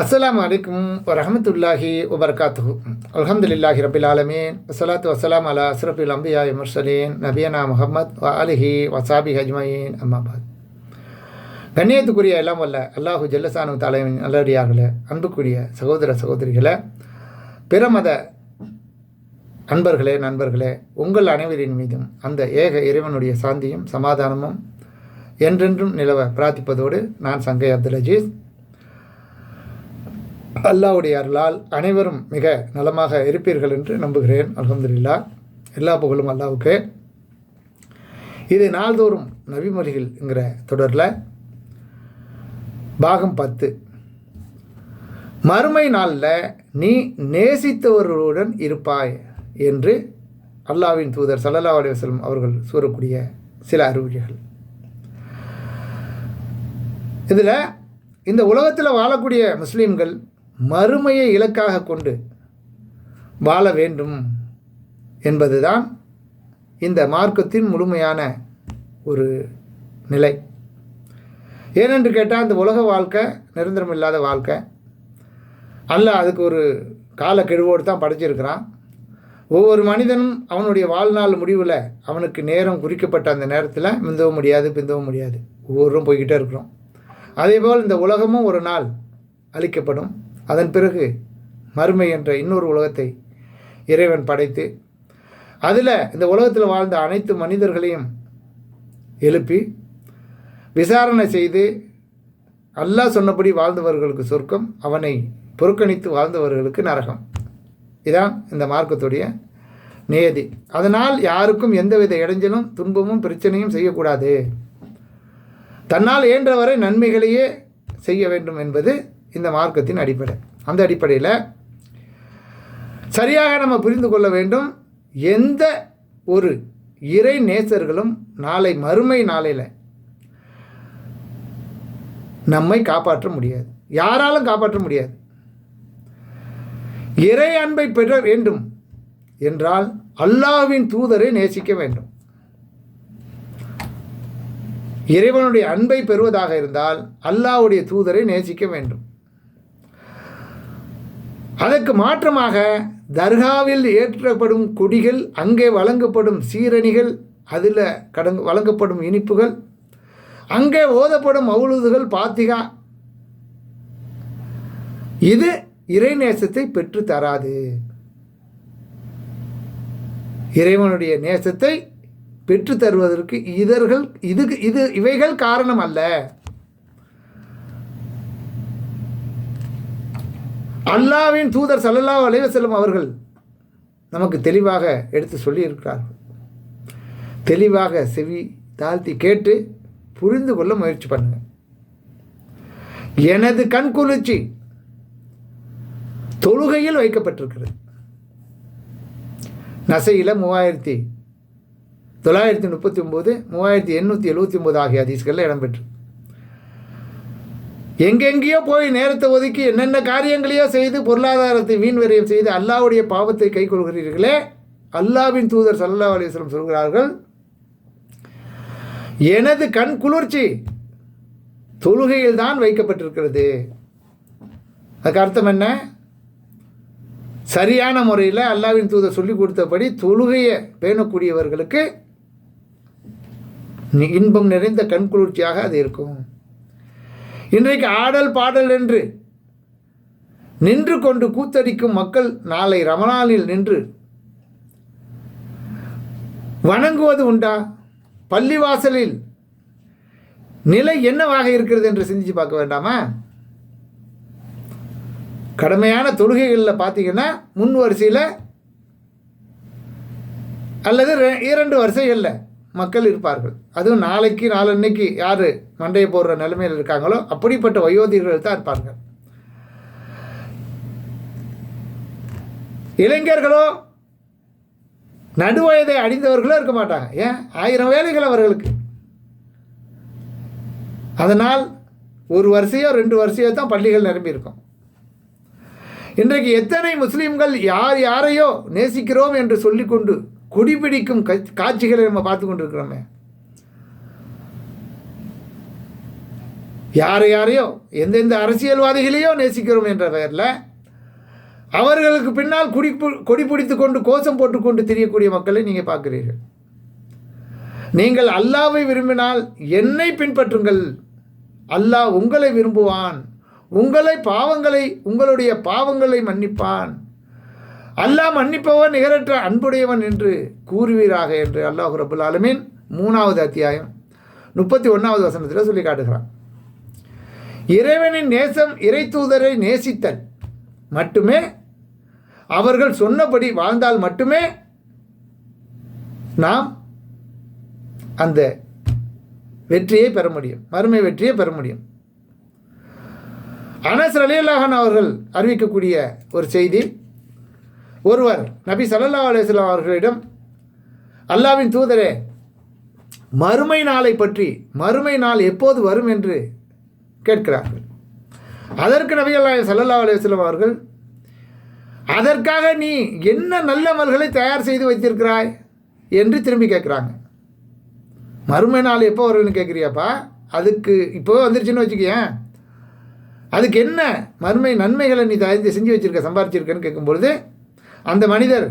அஸ்லாம் அலைக்கும் வரமத்துல்லாஹி வபர்காத்து அலமதுல்லாஹி ரபில் ஆலமீன். வசலாத்து வசலாம் அலா அஸ்ரஃபில் அம்பியா முர்சலீன். நபியனா முகமது வ அலிஹி வசாபி ஹஜ்மயின் அம்மாபாத் கண்ணியத்துக்குரிய எல்லாம் வல்ல அல்லாஹு ஜல்லசானு தலைவன் நல்லடியார்களே அன்புக்குரிய சகோதர சகோதரிகளே பிற மத அன்பர்களே நண்பர்களே உங்கள் அனைவரின் மீதும் அந்த ஏக இறைவனுடைய சாந்தியும் சமாதானமும் என்றென்றும் நிலவ பிரார்த்திப்பதோடு நான் சங்கை அப்துல் அஜீஸ். அல்லாவுடைய அருளால் அனைவரும் மிக நலமாக இருப்பீர்கள் என்று நம்புகிறேன். அலமதுல்லா எல்லா புகழும் அல்லாவுக்கு. இது நாள்தோறும் நவிமொழிகள்ங்கிற தொடரில் பாகம் பத்து. மறுமை நாளில் நீ நேசித்தவர்களுடன் இருப்பாய் என்று அல்லாவின் தூதர் சல்லல்லா அலுவலம் அவர்கள் கூறக்கூடிய சில அறிவுரைகள் இதில் இந்த உலகத்தில் வாழக்கூடிய முஸ்லீம்கள் மறுமையை இலக்காக கொண்டு வாழ வேண்டும் என்பதுதான் இந்த மார்க்கத்தின் முழுமையான ஒரு நிலை. ஏனென்று கேட்டால் இந்த உலக வாழ்க்கை நிரந்தரம் இல்லாத வாழ்க்கை. அல்ல அதுக்கு ஒரு காலக்கெழுவோடு தான் படைச்சிருக்கிறான். ஒவ்வொரு மனிதனும் அவனுடைய வாழ்நாள் முடிவில் அவனுக்கு நேரம் குறிக்கப்பட்ட அந்த நேரத்தில் மிந்தவும் முடியாது பிந்தவும் முடியாது. ஒவ்வொருவரும் போய்கிட்டே இருக்கிறோம். அதேபோல் இந்த உலகமும் ஒரு நாள் அழிக்கப்படும். அதன் பிறகு மறுமை என்ற இன்னொரு உலகத்தை இறைவன் படைத்து அதில் இந்த உலகத்தில் வாழ்ந்த அனைத்து மனிதர்களையும் எழுப்பி விசாரணை செய்து அல்லாஹ் சொன்னபடி வாழ்ந்தவர்களுக்கு சொர்க்கம் அவனை புறக்கணித்து வாழ்ந்தவர்களுக்கு நரகம். இதான் இந்த மார்க்கத்துடைய நியதி. அதனால் யாருக்கும் எந்தவித இடைஞ்சலும் துன்பமும் பிரச்சனையும் செய்யக்கூடாது. தன்னால் இயன்றவரை நன்மைகளையே செய்ய வேண்டும் என்பது இந்த மார்க்கத்தின் அடிப்படை. அந்த அடிப்படையில் சரியாக நம்ம புரிந்து கொள்ள வேண்டும். எந்த ஒரு இறை நேசர்களும் நாளை மறுமை நாளையில் நம்மை காப்பாற்ற முடியாது. யாராலும் காப்பாற்ற முடியாது. இறை அன்பை பெற வேண்டும் என்றால் அல்லாவின் தூதரை நேசிக்க வேண்டும். இறைவனுடைய அன்பை பெறுவதாக இருந்தால் அல்லாவுடைய தூதரை நேசிக்க வேண்டும். அதற்கு மாற்றமாக தர்காவில் ஏற்றப்படும் கொடிகள் அங்கே வழங்கப்படும் சீரணிகள் அதில் கடங் வழங்கப்படும் இனிப்புகள் அங்கே ஓதப்படும் மவுளுதுகள் பாத்திகா. இது இறைநேசத்தை பெற்று தராது. இறைவனுடைய நேசத்தை பெற்று தருவதற்கு இதர்கள் இது இது இவைகள் காரணம் அல்ல. அல்லாவின் தூதர் சல்லல்லா அலைவசல்லம் அவர்கள் நமக்கு தெளிவாக எடுத்து சொல்லியிருக்கிறார்கள். தெளிவாக செவி தாழ்த்தி கேட்டு புரிந்து கொள்ள முயற்சி பண்ணுங்க. எனது கண் குளிர்ச்சி தொழுகையில் வைக்கப்பட்டிருக்கிறது. நசையில் மூவாயிரத்தி தொள்ளாயிரத்தி முப்பத்தி ஒம்பது மூவாயிரத்தி எண்ணூற்றி எழுபத்தி ஒம்பது ஆகிய அதிஸ்களில் இடம்பெற்று எங்கெங்கேயோ போய் நேரத்தை ஒதுக்கி என்னென்ன காரியங்களையோ செய்து பொருளாதாரத்தை வீண் விரயம் செய்து அல்லாவுடைய பாவத்தை கை கொள்கிறீர்களே அல்லாவின் தூதர் சல்லா அலிஸ்லம் சொல்கிறார்கள் எனது கண் குளிர்ச்சி தொழுகையில் தான் வைக்கப்பட்டிருக்கிறது. அதுக்கு அர்த்தம் என்ன? சரியான முறையில் அல்லாவின் தூதர் சொல்லி கொடுத்தபடி தொழுகையை பேணக்கூடியவர்களுக்கு இன்பம் நிறைந்த கண் குளிர்ச்சியாக அது இருக்கும். இன்றைக்கு ஆடல் பாடல் என்று நின்று கொண்டு கூத்தடிக்கும் மக்கள் நாளை ரமணானில் நின்று வணங்குவது உண்டா? பள்ளிவாசலில் நிலை என்னவாக இருக்கிறது என்று சிந்திச்சு பார்க்க வேண்டாமா? கடுமையான தொழுகைகளில் பார்த்தீங்கன்னா முன் வரிசையில் அல்லது இரண்டு வரிசைகளில் மக்கள் இருப்பார்கள். அதுவும் நாளைக்கு நாளன்னைக்கு யார் மண்டையை போடுற நிலைமையில் இருக்காங்களோ அப்படிப்பட்ட வயோதிகர்கள் தான் இருப்பார்கள் இளைஞர்களோ நடுவயதை அடிந்தவர்களோ இருக்க மாட்டாங்க. ஏன்? ஆயிரம் வேலைகள் அவர்களுக்கு. அதனால் ஒரு வரிசையோ ரெண்டு வரிசையோ தான் பள்ளிகள் நிரம்பியிருக்கும் இன்றைக்கு எத்தனை முஸ்லீம்கள் யார் யாரையோ நேசிக்கிறோம் என்று சொல்லிக்கொண்டு குடிபிடிக்கும் காட்சிகளை நம்ம பார்த்து கொண்டிருக்கிறோமே. யாரை யாரையோ எந்தெந்த அரசியல்வாதிகளையோ நேசிக்கிறோம் என்ற பெயரில் அவர்களுக்கு பின்னால் குடி கொடி பிடித்து கொண்டு கோஷம் போட்டுக்கொண்டு திரியக்கூடிய மக்களை நீங்கள் பார்க்கிறீர்கள். நீங்கள் அல்லாவை விரும்பினால் என்னை பின்பற்றுங்கள். அல்லாஹ் உங்களை விரும்புவான். உங்களை பாவங்களை உங்களுடைய பாவங்களை மன்னிப்பான். அல்லாஹ் மன்னிப்பவன் நிகரற்ற அன்புடையவன் என்று கூறுவீராக என்று அல்லாஹ் ரபுல் ஆலமீன் மூணாவது அத்தியாயம் முப்பத்தி ஒன்றாவது வசனத்தில் சொல்லி காட்டுகிறான். இறைவனின் நேசம் இறை தூதரை நேசித்தல் மட்டுமே அவர்கள் சொன்னபடி வாழ்ந்தால் மட்டுமே நாம் அந்த வெற்றியை பெற முடியும் மறுமை வெற்றியை பெற முடியும். அனஸ் ரலியல்லாஹன் அவர்கள் அறிவிக்கக்கூடிய ஒரு செய்தி ஒருவர் நபி சல்லா அலுவலாம் அவர்களிடம் அல்லாவின் தூதரே மறுமை நாளை பற்றி மறுமை நாள் எப்போது வரும் என்று கேட்கிறார்கள். அதற்கு நபி அல்லாஹ் ஸல்லல்லாஹு அலைஹி அவர்கள் அதற்காக நீ என்ன நல்ல மல்களை தயார் செய்து வைத்திருக்கிறாய்? என்று திரும்பி கேட்குறாங்க. மறுமை நாள் எப்போ வரும்னு கேட்குறியாப்பா? அதுக்கு இப்போ வந்துருச்சுன்னு வச்சுக்கேன் அதுக்கு என்ன மறுமை நன்மைகளை நீ தயாரித்து செஞ்சு வச்சுருக்க சம்பாரிச்சிருக்கன்னு கேட்கும்பொழுது அந்த மனிதர்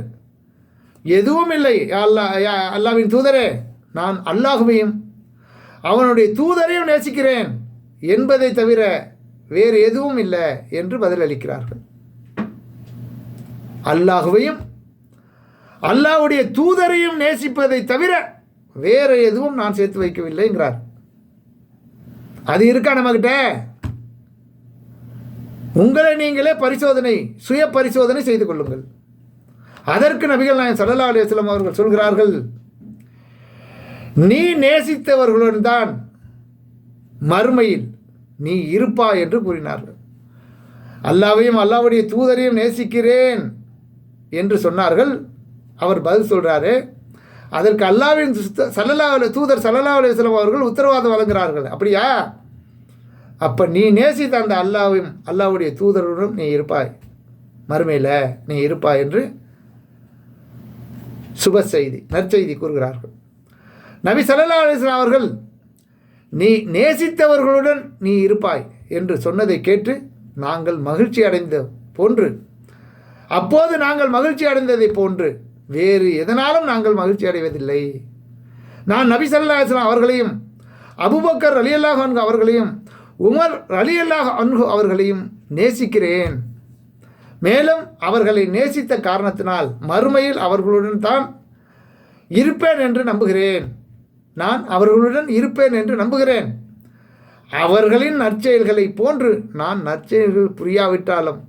எதுவும் இல்லை. அல்லா யா அல்லாவின் தூதரே நான் அல்லாஹுவையும் அவனுடைய தூதரையும் நேசிக்கிறேன் என்பதை தவிர வேறு எதுவும் இல்லை என்று பதிலளிக்கிறார்கள். அல்லாஹுவையும் அல்லாஹ்வுடைய தூதரையும் நேசிப்பதை தவிர வேறு எதுவும் நான் சேர்த்து வைக்கவில்லைங்கிறார் அது இருக்கா நம்மகிட்ட? உங்களை நீங்களே பரிசோதனை சுய பரிசோதனை செய்து கொள்ளுங்கள். அதற்கு நபிகள் நாயன் சல்லா அலுவலம் அவர்கள் சொல்கிறார்கள் நீ நேசித்தவர்களுடன் தான் மறுமையில் நீ இருப்பா என்று கூறினார்கள். அல்லாவையும் அல்லாவுடைய தூதரையும் நேசிக்கிறேன் என்று சொன்னார்கள். அவர் பதில் சொல்கிறாரு அதற்கு அல்லாவின் சல்லல்லா ஸல்லல்லாஹு தூதர் சல்லல்லா அலுவலம் அவர்கள் உத்தரவாதம் வழங்குகிறார்கள். அப்படியா? அப்போ நீ நேசித்த அந்த அல்லாவையும் அல்லாவுடைய தூதருடன் நீ இருப்பாய். மறுமையில் நீ இருப்பாய் என்று சுப செய்தி நற்செய்தி கூறுகிறார்கள். நபி சல்லா அலிஸ்லாம் அவர்கள் நீ நேசித்தவர்களுடன் நீ இருப்பாய் என்று சொன்னதை கேட்டு நாங்கள் மகிழ்ச்சி அடைந்த போன்று அப்போது நாங்கள் மகிழ்ச்சி அடைந்ததை போன்று வேறு எதனாலும் நாங்கள் மகிழ்ச்சி அடைவதில்லை. நான் நபி சல்லா அலிஸ்லாம் அவர்களையும் அபுபக்கர் அலி அல்லாஹ் அவர்களையும் உமர் ரலியல்லாஹு அன்ஹு அவர்களையும் நேசிக்கிறேன். மேலும் அவர்களை நேசித்த காரணத்தினால் மறுமையில் அவர்களுடன் தான் இருப்பேன் என்று நம்புகிறேன். நான் அவர்களுடன் இருப்பேன் என்று நம்புகிறேன். அவர்களின் நற்செயல்களை போன்று நான் நற்செயல்கள் புரியாவிட்டாலும்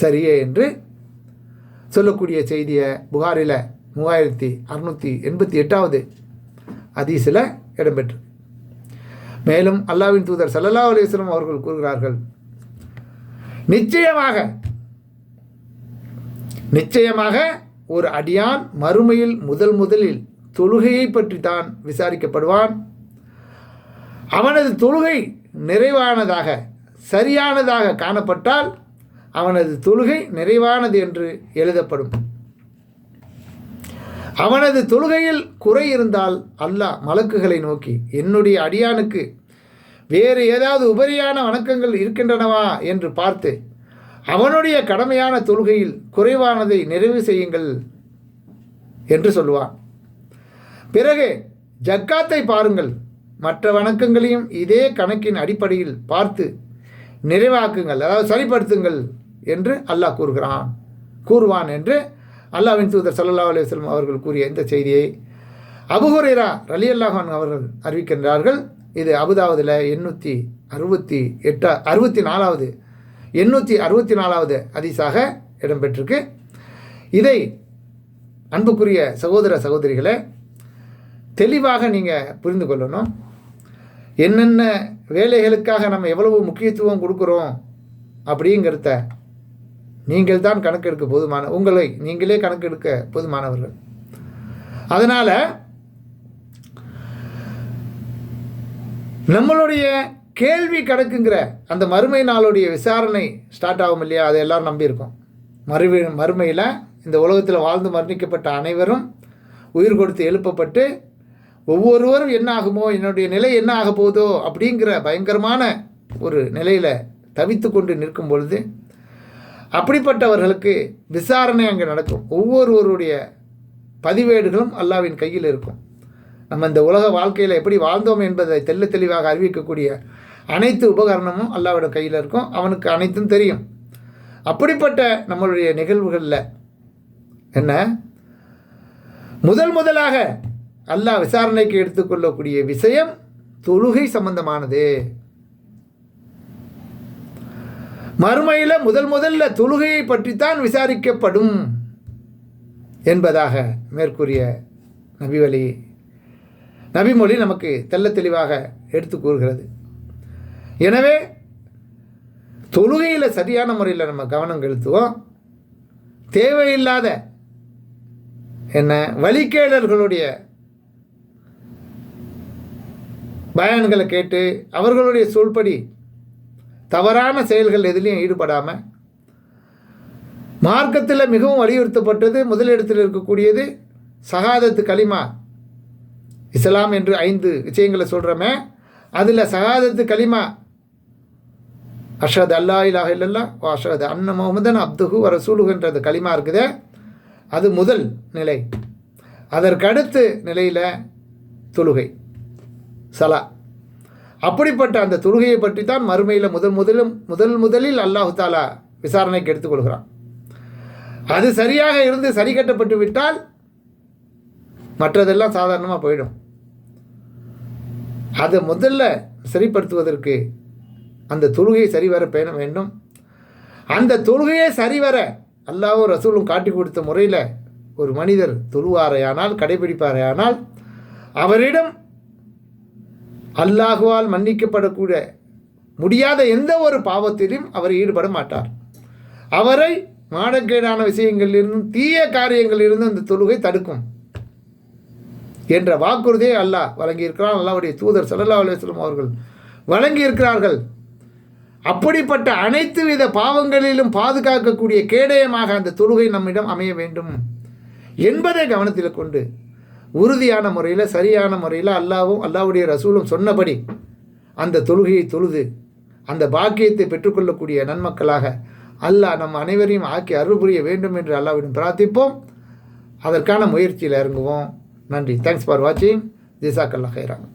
சரியே என்று சொல்லக்கூடிய செய்தியை புகாரில் மூவாயிரத்தி அறுநூற்றி எண்பத்தி எட்டாவது அதீஸில் இடம்பெற்று மேலும் அல்லாவின் தூதர் சல்லல்லா அலைஹி அவர்கள் கூறுகிறார்கள் நிச்சயமாக நிச்சயமாக ஒரு அடியான் மறுமையில் முதல் முதலில் தொழுகையை பற்றி தான் விசாரிக்கப்படுவான். அவனது தொழுகை நிறைவானதாக சரியானதாக காணப்பட்டால் அவனது தொழுகை நிறைவானது என்று எழுதப்படும். அவனது தொழுகையில் குறை இருந்தால் அல்லாஹ் மலக்குகளை நோக்கி என்னுடைய அடியானுக்கு வேறு ஏதாவது உபரியான வணக்கங்கள் இருக்கின்றனவா என்று பார்த்து அவனுடைய கடமையான தொழுகையில் குறைவானதை நிறைவு செய்யுங்கள் என்று சொல்லுவான். பிறகு ஜக்காத்தை பாருங்கள். மற்ற வணக்கங்களையும் இதே கணக்கின் அடிப்படையில் பார்த்து நிறைவாக்குங்கள் அதாவது சரிப்படுத்துங்கள் என்று அல்லாஹ் கூறுகிறான். கூறுவான் என்று அல்லாஹ்வின் தூதர் சல்லா அலுவலம் அவர்கள் கூறிய இந்த செய்தியை அபுஹுரேரா ரலியல்லாஹான் அவர்கள் அறிவிக்கின்றார்கள். இது அபுதாவதில் எண்ணூற்றி அறுபத்தி எட்டா அறுபத்தி நாலாவது எண்ணூற்றி அறுபத்தி நாலாவது அதிசாக இடம்பெற்றிருக்கு. இதை அன்புக்குரிய சகோதர சகோதரிகளே தெளிவாக நீங்கள் புரிந்து கொள்ளணும். என்னென்ன வேலைகளுக்காக நம்ம எவ்வளவு முக்கியத்துவம் கொடுக்குறோம் அப்படிங்கிறத நீங்கள் தான் கணக்கெடுக்க போதுமான உங்களை நீங்களே கணக்கெடுக்க போதுமானவர்கள். அதனால் நம்மளுடைய கேள்வி கிடக்குங்கிற அந்த மறுமை நாளுடைய விசாரணை ஸ்டார்ட் ஆகும் இல்லையா? அதை எல்லாரும் நம்பியிருக்கோம். மறுவி மறுமையில் இந்த உலகத்தில் வாழ்ந்து மரணிக்கப்பட்ட அனைவரும் உயிர் கொடுத்து எழுப்பப்பட்டு ஒவ்வொருவரும் என்ன ஆகுமோ என்னுடைய நிலை என்ன ஆக போதோ அப்படிங்கிற பயங்கரமான ஒரு நிலையில் தவித்து கொண்டு நிற்கும் பொழுது அப்படிப்பட்டவர்களுக்கு விசாரணை அங்கே நடக்கும். ஒவ்வொருவருடைய பதிவேடுகளும் அல்லாவின் கையில் இருக்கும். நம்ம இந்த உலக வாழ்க்கையில் எப்படி வாழ்ந்தோம் என்பதை தெல்ல தெளிவாக அறிவிக்கக்கூடிய அனைத்து உபகரணமும் அல்லாவிட கையில் இருக்கும். அவனுக்கு அனைத்தும் தெரியும். அப்படிப்பட்ட நம்மளுடைய நிகழ்வுகளில் என்ன? முதல் முதலாக அல்லாஹ் விசாரணைக்கு எடுத்துக்கொள்ளக்கூடிய விஷயம் தொழுகை சம்பந்தமானது. மறுமையில் முதல் முதல்ல தொழுகையை பற்றித்தான் விசாரிக்கப்படும் என்பதாக மேற்கூறிய நபிவழி நபிமொழி நமக்கு தெள்ள தெளிவாக எடுத்து கூறுகிறது. எனவே தொழுகையில் சரியான முறையில் நம்ம கவனம் செலுத்துவோம். தேவையில்லாத என்ன வழிகேடர்களுடைய பயான்களை கேட்டு அவர்களுடைய சொல்படி தவறான செயல்கள் எதுலேயும் ஈடுபடாமல் மார்க்கத்தில் மிகவும் வலியுறுத்தப்பட்டது முதலிடத்தில் இருக்கக்கூடியது சகாதத்து களிமா. இஸ்லாம் என்று ஐந்து விஷயங்களை சொல்கிறோமே அதில் சகாதத்து கலிமா அஷத் அல்லா இலாஹ இல்லல்லா ஓ அஷத் அன்ன முகமதன் அப்துஹு வர சூலுகன்றது களிமா இருக்குது. அது முதல் நிலை. அதற்கடுத்து நிலையில் தொழுகை சலா. அப்படிப்பட்ட அந்த தொழுகையை பற்றி தான் மறுமையில் முதல் முதலும் முதல் முதலில் அல்லாஹு தாலா விசாரணைக்கு எடுத்துக்கொள்கிறான் அது சரியாக இருந்து சரி கட்டப்பட்டு விட்டால் மற்றதெல்லாம் சாதாரணமாக போயிடும். அதை முதல்ல சரிப்படுத்துவதற்கு அந்த தொழுகையை சரிவர பேண வேண்டும். அந்த தொழுகையை சரிவர அல்லாவும் ரசூலும் காட்டி கொடுத்த முறையில் ஒரு மனிதர் தொழுவாரையானால் கடைபிடிப்பாரையானால் அவரிடம் அல்லாஹுவால் மன்னிக்கப்படக்கூடிய முடியாத எந்த ஒரு பாவத்திலும் அவர் ஈடுபட மாட்டார். அவரை மாடக்கேடான விஷயங்களிலிருந்தும் தீய காரியங்களிலிருந்தும் அந்த தொழுகை தடுக்கும். என்ற வாக்குறுதியை அல்லாஹ் வழங்கியிருக்கிறான். அல்லாவுடைய தூதர் சல்லா அலுவலம் அவர்கள் வழங்கியிருக்கிறார்கள். அப்படிப்பட்ட அனைத்து வித பாவங்களிலும் பாதுகாக்கக்கூடிய கேடயமாக அந்த தொழுகை நம்மிடம் அமைய வேண்டும் என்பதை கவனத்தில் கொண்டு உறுதியான முறையில் சரியான முறையில் அல்லாவும் அல்லாவுடைய ரசூலும் சொன்னபடி அந்த தொழுகையை தொழுது அந்த பாக்கியத்தை பெற்றுக்கொள்ளக்கூடிய நன்மக்களாக அல்லாஹ் நம் அனைவரையும் ஆக்கி அருள் புரிய வேண்டும் என்று அல்லாவிடம் பிரார்த்திப்போம். அதற்கான முயற்சியில் இறங்குவோம். நன்றி. தேங்க்ஸ் ஃபார் வாட்சிங் ஜிசாக்கல்லா ஹைராங்க